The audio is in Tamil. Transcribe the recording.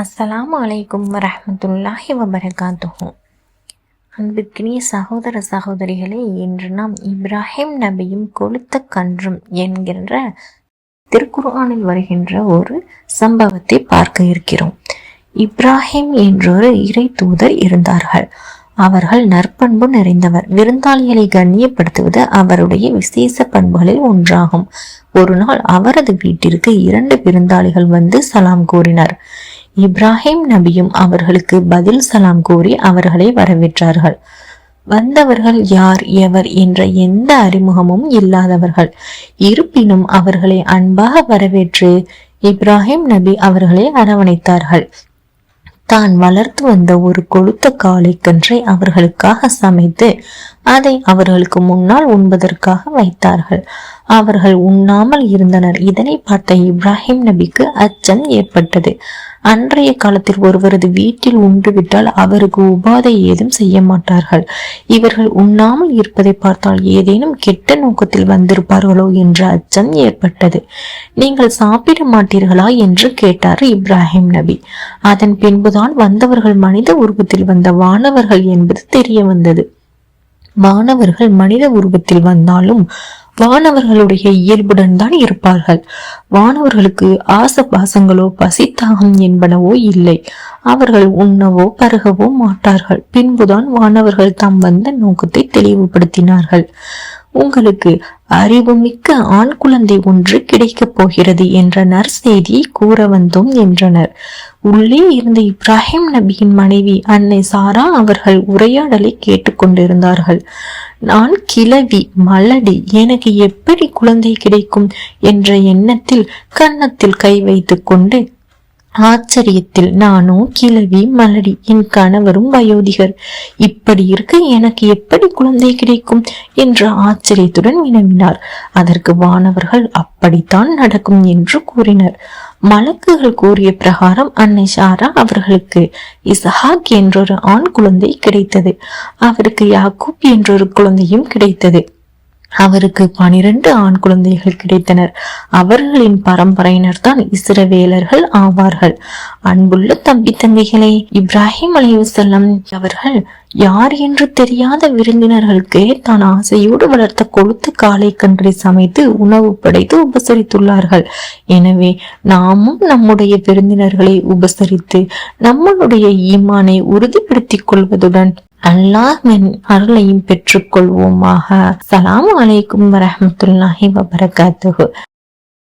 அஸ்லாம் அலைக்கும் வரமத்துல்லாஹி வபரகாத்துஹு. அன்பிற்கினிய சகோதர சகோதரிகளே இன்று நாம் இப்ராஹிம் நபியும் கொளுத்த கன்றும் என்கின்ற திருக்குர்ஆனில் வருகின்ற ஒரு சம்பவத்தை பார்க்க இருக்கிறோம். இப்ராஹிம் என்றொரு இறை தூதர் இருந்தார்கள். அவர்கள் நற்பண்பு நிறைந்தவர். விருந்தாளிகளை கண்ணியப்படுத்துவது அவருடைய விசேஷ பண்புகளில் ஒன்றாகும். ஒரு நாள் அவரது வீட்டிற்கு இரண்டு விருந்தாளிகள் வந்து சலாம் கூறினர். இப்ராஹிம் நபியும் அவர்களுக்கு பதில் சலாம் கூறி அவர்களை வரவேற்றார்கள். வந்தவர்கள் யார் எவர் என்ற எந்த அறிமுகமும் இல்லாதவர்கள். இருப்பினும் அவர்களை அன்பாக வரவேற்று இப்ராஹிம் நபி அவர்களை அரவணைத்தார்கள். தான் வளர்த்து வந்த ஒரு கொழுத்த காளை கன்றை அவர்களுக்காக சமைத்து அதை அவர்களுக்கு முன்னால் உண்பதற்காக வைத்தார்கள். அவர்கள் உண்ணாமல் இருந்தனர். இதனை பார்த்த இப்ராஹிம் நபிக்கு அச்சம் ஏற்பட்டது. அன்றைய காலத்தில் ஒருவரது வீட்டில் உண்டுவிட்டால் அவருக்கு உபாதை ஏதும் செய்ய மாட்டார்கள். இவர்கள் உண்ணாமல் இருப்பதை பார்த்தால் ஏதேனும் கெட்ட நோக்கத்தில் வந்திருப்பார்களோ என்ற அச்சம் ஏற்பட்டது. நீங்கள் சாப்பிட மாட்டீர்களா? என்று கேட்டார் இப்ராஹிம் நபி. அதன் பின்புதான் வந்தவர்கள் மனித உருவத்தில் வந்த வானவர்கள் என்பது தெரிய வந்தது. மாணவர்கள் மனித உருவத்தில் வந்தாலும் வானவர்களுடைய இயல்புடன் தான் இருப்பார்கள். வானவர்களுக்கு ஆச பாசங்களோ பசித்தாகம் என்பனவோ இல்லை. அவர்கள் உண்ணவோ பருகவோ மாட்டார்கள். பின்புதான் வானவர்கள் தாம் வந்த நோக்கத்தை தெளிவுபடுத்தினார்கள். உங்களுக்கு அறிவுமிக்க ஆண் குழந்தை ஒன்று கிடைக்கப் போகிறது என்ற நற்செய்தியை கூற வந்தோம் என்றனர். உள்ளே இருந்த இப்ராஹிம் நபியின் மனைவி அன்னை சாரா அவர்கள் உரையாடலை கேட்டுக்கொண்டிருந்தார்கள் நான் கிளவி மலடி எனக்கு எப்படி குழந்தை கிடைக்கும் என்ற எண்ணத்தில் கன்னத்தில் கை வைத்துக் கொண்டு ஆச்சரியத்தில் நானும் கிழவி மலடி என் கணவரும் வயோதிகர். இப்படி இருக்க எனக்கு எப்படி குழந்தை கிடைக்கும்? என்ற ஆச்சரியத்துடன் வினவினார். அதற்கு வானவர்கள் அப்படித்தான் நடக்கும் என்று கூறினர். மலக்குகள் கூறிய பிரகாரம் அன்னை ஷாரா அவர்களுக்கு இசஹாக் என்றொரு ஆண் குழந்தை கிடைத்தது. அவருக்கு யாக்கூப் என்றொரு குழந்தையும் கிடைத்தது. அவருக்கு பனிரெண்டு ஆண் குழந்தைகள் கிடைத்தனர். அவர்களின் பரம்பரையினர் தான் இஸ்ரவேலர்கள் ஆவார்கள். அன்புள்ள தம்பி தங்கைகளே இப்ராஹிம் அலையுசல்லம் அவர்கள் யார் என்று தெரியாத விருந்தினர்களுக்கு தான் ஆசையோடு வளர்த்த கொழுத்து காலை கன்றை சமைத்து உணவு படைத்து உபசரித்துள்ளார்கள். எனவே நாமும் நம்முடைய விருந்தினர்களை உபசரித்து நம்மளுடைய ஈமானை உறுதிப்படுத்திக் கொள்வதுடன் அல்லாஹ்வின் அருளையும் பெற்றுக்கொள்வோமாக. சலாம் அலைக்கும் வரமத்துல்லாஹி வபரகாத்துஹு.